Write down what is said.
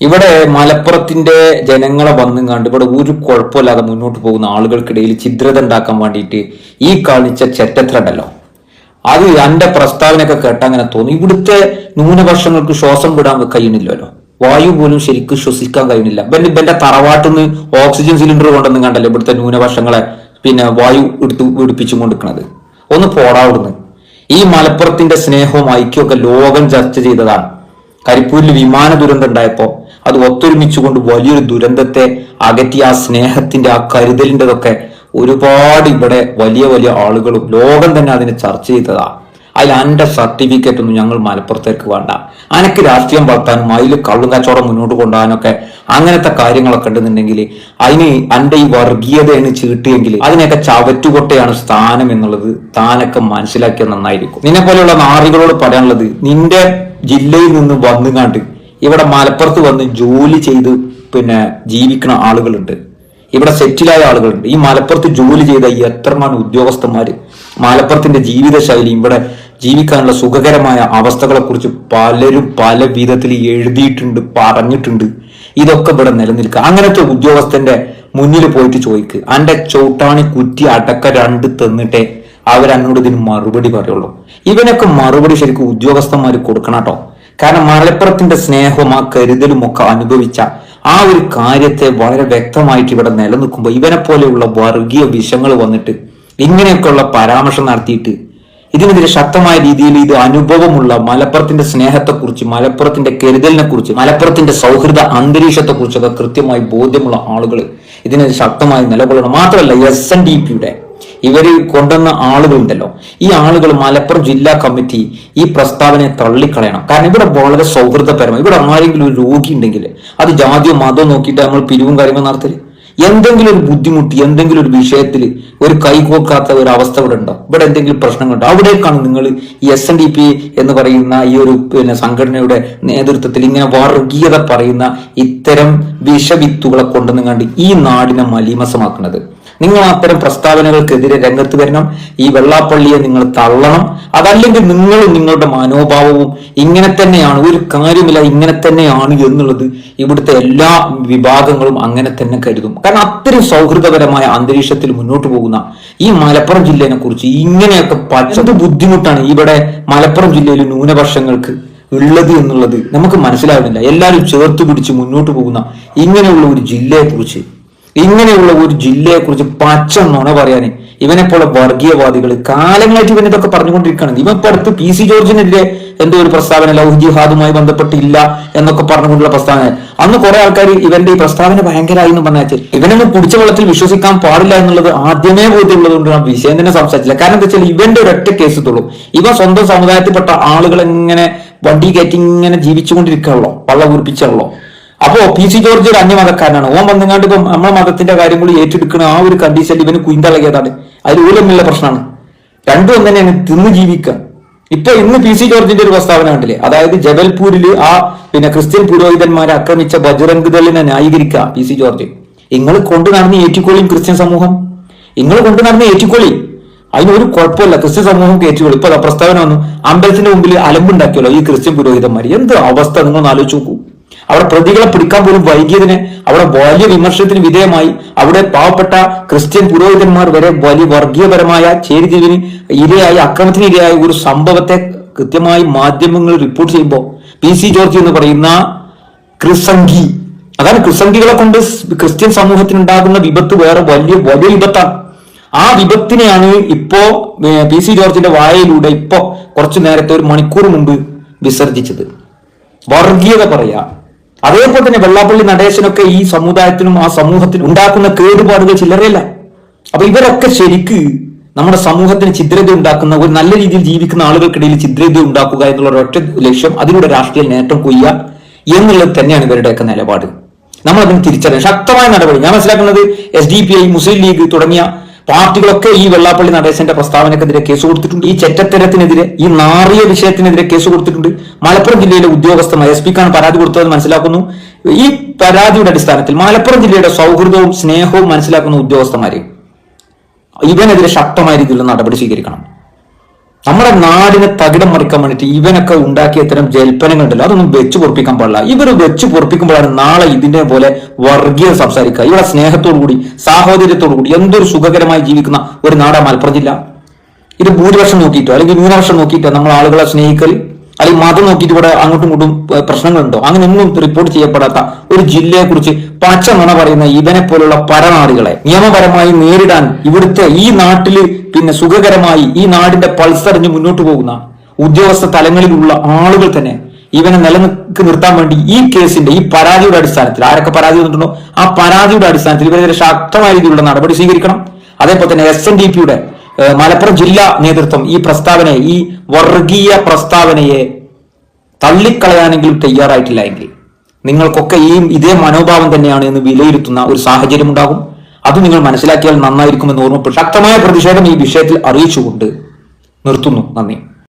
ഇവിടെ മലപ്പുറത്തിന്റെ ജനങ്ങളെ വന്നും കണ്ട് ഇവിടെ ഒരു കുഴപ്പമില്ലാതെ മുന്നോട്ട് പോകുന്ന ആളുകൾക്കിടയിൽ ഛിദ്രത ഉണ്ടാക്കാൻ വേണ്ടിയിട്ട് ഈ കാണിച്ച ചെറ്റത്രണ്ടല്ലോ. അത് എന്റെ പ്രസ്താവനയൊക്കെ കേട്ട അങ്ങനെ തോന്നി. ഇവിടുത്തെ ന്യൂനപക്ഷങ്ങൾക്ക് ശ്വാസം വിടാൻ കഴിയുന്നില്ലല്ലോ. വായു പോലും ശരിക്കും ശ്വസിക്കാൻ കഴിയുന്നില്ല. ഇവൻ ഇവന്റെ തറവാട്ടിന്ന് ഓക്സിജൻ സിലിണ്ടർ കൊണ്ടൊന്നും കണ്ടല്ലോ ഇവിടുത്തെ ന്യൂനപക്ഷങ്ങളെ പിന്നെ വായു എടുത്ത് പിടിപ്പിച്ചും കൊണ്ടിരിക്കണത്. ഒന്ന് പോടാവിടുന്ന് ഈ മലപ്പുറത്തിന്റെ സ്നേഹവും ഐക്യവും ഒക്കെ ലോകം ചർച്ച ചെയ്തതാണ്. കരിപ്പൂരിൽ വിമാന ദുരന്തം ഉണ്ടായപ്പോ അത് ഒത്തൊരുമിച്ചുകൊണ്ട് വലിയൊരു ദുരന്തത്തെ അകറ്റി ആ സ്നേഹത്തിന്റെ ആ കരുതലിന്റെതൊക്കെ ഒരുപാട് ഇവിടെ വലിയ വലിയ ആളുകളും ലോകം തന്നെ അതിനെ ചർച്ച ചെയ്തതാ. അതിൽ അന്റെ സർട്ടിഫിക്കറ്റ് ഒന്നും ഞങ്ങൾ മലപ്പുറത്തേക്ക് വേണ്ട. അനക്ക് രാഷ്ട്രീയം വളർത്താനും അതിൽ കള്ളും കച്ചവടം മുന്നോട്ട് കൊണ്ടുപോകാനൊക്കെ അങ്ങനത്തെ കാര്യങ്ങളൊക്കെ ഉണ്ടെന്നുണ്ടെങ്കിൽ അതിന് അന്റെ ഈ വർഗീയതയാണ് ചീട്ടിയെങ്കിൽ അതിനെയൊക്കെ ചവറ്റുകൊട്ടയാണ് സ്ഥാനം എന്നുള്ളത് താനൊക്കെ മനസ്സിലാക്കിയ നന്നായിരിക്കും. നിന്നെ പോലെയുള്ള നാറികളോട് പറയാനുള്ളത് നിന്റെ ജില്ലയിൽ നിന്ന് വന്നുകാണ്ട് ഇവിടെ മലപ്പുറത്ത് വന്ന് ജോലി ചെയ്ത് പിന്നെ ജീവിക്കുന്ന ആളുകളുണ്ട്. ഇവിടെ സെറ്റിലായ ആളുകളുണ്ട്. ഈ മലപ്പുറത്ത് ജോലി ചെയ്ത എത്രമാണ് ഉദ്യോഗസ്ഥന്മാർ മലപ്പുറത്തിന്റെ ജീവിതശൈലി ഇവിടെ ജീവിക്കാനുള്ള സുഖകരമായ അവസ്ഥകളെ കുറിച്ച് പലരും പല വിധത്തിൽ എഴുതിയിട്ടുണ്ട് പറഞ്ഞിട്ടുണ്ട്. ഇതൊക്കെ ഇവിടെ നിലനിൽക്കുക. അങ്ങനത്തെ ഉദ്യോഗസ്ഥന്റെ മുന്നിൽ പോയിട്ട് ചോദിക്കുക അന്റെ ചോട്ടാണി കുറ്റി അടക്ക രണ്ട് തന്നിട്ടേ. അവരങ്ങോട് ഇതിന് മറുപടി പറയുള്ളൂ. ഇവനൊക്കെ മറുപടി ശരിക്കും ഉദ്യോഗസ്ഥന്മാർ കൊടുക്കണം കേട്ടോ. കാരണം മലപ്പുറത്തിന്റെ സ്നേഹവും ആ കരുതലും ഒക്കെ അനുഭവിച്ച ആ ഒരു കാര്യത്തെ വളരെ വ്യക്തമായിട്ട് ഇവിടെ നിലനിൽക്കുമ്പോൾ ഇവനെ പോലെയുള്ള വർഗീയ വിഷങ്ങൾ വന്നിട്ട് ഇങ്ങനെയൊക്കെയുള്ള പരാമർശം നടത്തിയിട്ട് ഇതിനെതിരെ ശക്തമായ രീതിയിൽ ഇത് അനുഭവമുള്ള മലപ്പുറത്തിന്റെ സ്നേഹത്തെക്കുറിച്ച് മലപ്പുറത്തിന്റെ കരുതലിനെ കുറിച്ച് മലപ്പുറത്തിന്റെ സൗഹൃദ അന്തരീക്ഷത്തെ കുറിച്ചൊക്കെ കൃത്യമായി ബോധ്യമുള്ള ആളുകൾ ഇതിനെതിരെ ശക്തമായി നിലകൊള്ളണം. മാത്രമല്ല എസ് എൻ ഡി പിയുടെ ഇവർ കൊണ്ടുവന്ന ആളുകളുണ്ടല്ലോ. ഈ ആളുകൾ മലപ്പുറം ജില്ലാ കമ്മിറ്റി ഈ പ്രസ്താവനയെ തള്ളിക്കളയണം. കാരണം ഇവിടെ വളരെ സൗഹൃദപരമാണ് ഇവിടെ ആരെങ്കിലും ഒരു രോഗി ഉണ്ടെങ്കിൽ അത് ജാതിയോ മതമോ നോക്കിയിട്ട് നമ്മൾ പിരിവും കാര്യങ്ങളും നടത്തൽ. എന്തെങ്കിലും ഒരു ബുദ്ധിമുട്ട് എന്തെങ്കിലും ഒരു വിഷയത്തിൽ ഒരു കൈകോക്കാത്ത ഒരു അവസ്ഥ ഇവിടെ ഉണ്ടോ? ഇവിടെ എന്തെങ്കിലും പ്രശ്നങ്ങളുണ്ടോ? അവിടേക്കാണ് നിങ്ങൾ ഈ എസ് എൻ ഡി പി എന്ന് പറയുന്ന ഈ ഒരു പിന്നെ സംഘടനയുടെ നേതൃത്വത്തിൽ ഇങ്ങനെ വർഗീയത പറയുന്ന ഇത്തരം വിഷവിത്തുകളെ കൊണ്ടുവന്നുകൊണ്ട് ഈ നാടിനെ മലീമസമാക്കുന്നത് നിങ്ങൾ അത്തരം പ്രസ്താവനകൾക്കെതിരെ രംഗത്ത് വരണം. ഈ വെള്ളാപ്പള്ളിയെ നിങ്ങൾ തള്ളണം. അതല്ലെങ്കിൽ നിങ്ങളും നിങ്ങളുടെ മനോഭാവവും ഇങ്ങനെ തന്നെയാണ്. ഒരു കാര്യമില്ല ഇങ്ങനെ തന്നെയാണ് എന്നുള്ളത് ഇവിടുത്തെ എല്ലാ വിഭാഗങ്ങളും അങ്ങനെ തന്നെ കരുതും. കാരണം അത്രയും സൗഹൃദപരമായ അന്തരീക്ഷത്തിൽ മുന്നോട്ട് പോകുന്ന ഈ മലപ്പുറം ജില്ലയെ കുറിച്ച് ഇങ്ങനെയൊക്കെ പച്ചത് ബുദ്ധിമുട്ടാണ് ഇവിടെ മലപ്പുറം ജില്ലയിൽ ന്യൂനപക്ഷങ്ങൾക്ക് ഉള്ളത് എന്നുള്ളത് നമുക്ക് മനസ്സിലാവുന്നില്ല. എല്ലാവരും ചേർത്ത് പിടിച്ച് മുന്നോട്ട് പോകുന്ന ഇങ്ങനെയുള്ള ഒരു ജില്ലയെ കുറിച്ച് ഇങ്ങനെയുള്ള ഒരു ജില്ലയെ കുറിച്ച് പച്ച നുണ പറയാന് ഇവനെ പോലെ വർഗീയവാദികൾ കാലങ്ങളായിട്ട് ഇവൻ ഇതൊക്കെ പറഞ്ഞുകൊണ്ടിരിക്കുകയാണ്. ഇവൻ ഇപ്പൊ പി സി ജോർജിനെതിരെ എന്തോ ഒരു പ്രസ്താവന ലൗഹ് ജിഹാദുമായി ബന്ധപ്പെട്ടില്ല എന്നൊക്കെ പറഞ്ഞുകൊണ്ടുള്ള പ്രസ്താവന. അന്ന് കുറെ ആൾക്കാർ ഇവന്റെ ഈ പ്രസ്താവന ഭയങ്കരമായി എന്ന് പറഞ്ഞാൽ ഇവനൊന്നും കുടിച്ച വെള്ളത്തിൽ വിശ്വസിക്കാൻ പാടില്ല എന്നുള്ളത് ആദ്യമേ ബോധ്യമുള്ളത് കൊണ്ട് ആ വിഷയം തന്നെ സംസാരിച്ചില്ല കാരണം എന്താ വെച്ചാൽ ഇവന്റെ ഒരൊറ്റ കേസ് തുള്ളൂ ഇവ സ്വന്തം സമുദായത്തിൽപ്പെട്ട ആളുകൾ എങ്ങനെ വണ്ടി കയറ്റി ഇങ്ങനെ ജീവിച്ചുകൊണ്ടിരിക്കുകയുള്ളോ വള്ള കുറിപ്പിച്ചുള്ളോ അപ്പോ പി സി ജോർജ് ഒരു അന്യമതക്കാരനാണ്. ഓൻ വന്നങ്ങാണ്ട് ഇപ്പം നമ്മളെ മതത്തിന്റെ കാര്യങ്ങൾ ഏറ്റെടുക്കുന്ന ആ ഒരു കണ്ടീഷനിൽ ഇവന് കുയിന്തളകിയതാണ് അതിൽ ഊലമില്ല പ്രശ്നമാണ്. രണ്ടും ഒന്ന് തന്നെയാണ് തിന്ന് ജീവിക്കുക. ഇപ്പൊ ഇന്ന് പി സി ജോർജിന്റെ ഒരു പ്രസ്താവന കണ്ടില്ലേ? അതായത് ജബൽപൂരിൽ ആ പിന്നെ ക്രിസ്ത്യൻ പുരോഹിതന്മാരെ ആക്രമിച്ച ബജറംഗ് ദളിനെ ന്യായീകരിക്കുക പി സി ജോർജ്. നിങ്ങൾ കൊണ്ടു നടന്ന് ഏറ്റിക്കോളിയും ക്രിസ്ത്യൻ സമൂഹം. നിങ്ങൾ കൊണ്ടു നടന്ന് ഏറ്റിക്കോളി അതിനൊരു കുഴപ്പമില്ല. ക്രിസ്ത്യൻ സമൂഹം കയറ്റിക്കോളി ഇപ്പൊ പ്രസ്താവന വന്നു. അമ്പലത്തിന്റെ മുമ്പിൽ അലമ്പുണ്ടാക്കിയല്ലോ ഈ ക്രിസ്ത്യൻ പുരോഹിതന്മാർ എന്ത് അവസ്ഥ? നിങ്ങൾ ആലോചിച്ച് നോക്കൂ. അവിടെ പ്രതികളെ പിടിക്കാൻ പോലും വൈകിയതിന് അവിടെ വലിയ വിമർശനത്തിന് വിധേയമായി അവിടെ പാവപ്പെട്ട ക്രിസ്ത്യൻ പുരോഹിതന്മാർ വരെ വലിയ വർഗീയപരമായ ചേരിതിരിവിന് ഇരയായി അക്രമത്തിന് ഇരയായ ഒരു സംഭവത്തെ കൃത്യമായി മാധ്യമങ്ങൾ റിപ്പോർട്ട് ചെയ്യുമ്പോൾ പി സി ജോർജ് എന്ന് പറയുന്ന ക്രിസംഗി. അതാണ് ക്രിസംഗികളെ കൊണ്ട് ക്രിസ്ത്യൻ സമൂഹത്തിനുണ്ടാകുന്ന വിപത്ത് വേറെ വലിയ വലിയ വിപത്താണ്. ആ വിപത്തിനെയാണ് ഇപ്പോ പി സി ജോർജിന്റെ വായയിലൂടെ ഇപ്പോ കുറച്ചു നേരത്തെ ഒരു മണിക്കൂർ മുമ്പ് വിസർജിച്ചത്. വർഗീയത പറയാ. അതേപോലെ തന്നെ വെള്ളാപ്പള്ളി നടേശനൊക്കെ ഈ സമുദായത്തിനും ആ സമൂഹത്തിനും ഉണ്ടാക്കുന്ന കേടുപാടുകൾ ചില്ലറയല്ല. അപ്പൊ ഇവരൊക്കെ ശരിക്ക് നമ്മുടെ സമൂഹത്തിന് ഛിദ്രത ഉണ്ടാക്കുന്ന ഒരു നല്ല രീതിയിൽ ജീവിക്കുന്ന ആളുകൾക്കിടയിൽ ഛിദ്രത ഉണ്ടാക്കുക എന്നുള്ള ഒരൊറ്റ ലക്ഷ്യം അതിലൂടെ രാഷ്ട്രീയ നേട്ടം കൊയ്യുക എന്നുള്ളത് തന്നെയാണ് ഇവരുടെയൊക്കെ നിലപാട്. നമ്മൾ അതിന് തിരിച്ചറിയാം. ശക്തമായ നടപടി. ഞാൻ മനസ്സിലാക്കുന്നത് S D P I Muslim League തുടങ്ങിയ പാർട്ടികളൊക്കെ ഈ വെള്ളാപ്പള്ളി നടേശന്റെ പ്രസ്താവനക്കെതിരെ കേസ് കൊടുത്തിട്ടുണ്ട്. ഈ ചെറ്റത്തരത്തിനെതിരെ ഈ നാറിയ വിഷയത്തിനെതിരെ കേസ് കൊടുത്തിട്ടുണ്ട്. മലപ്പുറം ജില്ലയിലെ ഉദ്യോഗസ്ഥമായ എസ് പിക്കാണ് പരാതി കൊടുത്തതെന്ന് മനസ്സിലാക്കുന്നു. ഈ പരാതിയുടെ അടിസ്ഥാനത്തിൽ മലപ്പുറം ജില്ലയുടെ സൗഹൃദവും സ്നേഹവും മനസ്സിലാക്കുന്ന ഉദ്യോഗസ്ഥന്മാരെ ഇവനെതിരെ ശക്തമായ രീതിയിലുള്ള നടപടി സ്വീകരിക്കണം. നമ്മുടെ നാടിനെ തകിടം മറിക്കാൻ വേണ്ടിയിട്ട് ഇവനൊക്കെ ഉണ്ടാക്കിയ ഇത്തരം ജൽപ്പനങ്ങൾ ഉണ്ടല്ലോ അതൊന്നും വെച്ച് പൊറപ്പിക്കാൻ പാടില്ല. ഇവർ വെച്ച് പൊറപ്പിക്കുമ്പോഴാണ് നാളെ ഇതിന്റെ പോലെ വർഗീയ സംസാരിക്കുക. ഇവിടെ സ്നേഹത്തോടു കൂടി സാഹോദര്യത്തോടു കൂടി എന്തൊരു സുഖകരമായി ജീവിക്കുന്ന ഒരു നാടാ മലപ്പുറം ജില്ല. ഇത് ഭൂരിപക്ഷം നോക്കിയിട്ടോ? അല്ലെങ്കിൽ ന്യൂനപക്ഷം നോക്കിയിട്ടോ? നമ്മൾ ആളുകളെ സ്നേഹിക്കൽ അല്ലെങ്കിൽ മതം നോക്കിയിട്ട് ഇവിടെ അങ്ങോട്ടും ഇങ്ങോട്ടും പ്രശ്നങ്ങളുണ്ടോ? അങ്ങനെ ഒന്നും റിപ്പോർട്ട് ചെയ്യപ്പെടാത്ത ഒരു ജില്ലയെ കുറിച്ച് പച്ച നുണ പറയുന്ന ഇവനെ പോലുള്ള പരനാടുകളെ നിയമപരമായി നേരിടാൻ ഇവിടുത്തെ ഈ നാട്ടിൽ പിന്നെ സുഖകരമായി ഈ നാടിന്റെ പൾസറിഞ്ഞ് മുന്നോട്ട് പോകുന്ന ഉദ്യോഗസ്ഥ തലങ്ങളിലുള്ള ആളുകൾ തന്നെ ഇവനെ നിലനിൽക്ക് നിർത്താൻ വേണ്ടി ഈ കേസിന്റെ ഈ പരാതിയുടെ അടിസ്ഥാനത്തിൽ ആരൊക്കെ പരാതി വന്നിട്ടുണ്ടോ ആ പരാതിയുടെ അടിസ്ഥാനത്തിൽ ഇവരെതിരെ ശക്തമായ രീതിയിലുള്ള നടപടി സ്വീകരിക്കണം. അതേപോലെ തന്നെ എസ് എൻ ഡി പിയുടെ മലപ്പുറം ജില്ലാ നേതൃത്വം ഈ പ്രസ്താവനയെ ഈ വർഗീയ പ്രസ്താവനയെ തള്ളിക്കളയാനെങ്കിലും തയ്യാറായിട്ടില്ല എങ്കിൽ നിങ്ങൾക്കൊക്കെ ഈ ഇതേ മനോഭാവം തന്നെയാണ് എന്ന് വിലയിരുത്തുന്ന ഒരു സാഹചര്യം ഉണ്ടാകും. അത് നിങ്ങൾ മനസ്സിലാക്കിയാൽ നന്നായിരിക്കുമെന്ന് ഓർമ്മപ്പെട്ടു ശക്തമായ പ്രതിഷേധം ഈ വിഷയത്തിൽ അറിയിച്ചുകൊണ്ട് നിർത്തുന്നു. നന്ദി.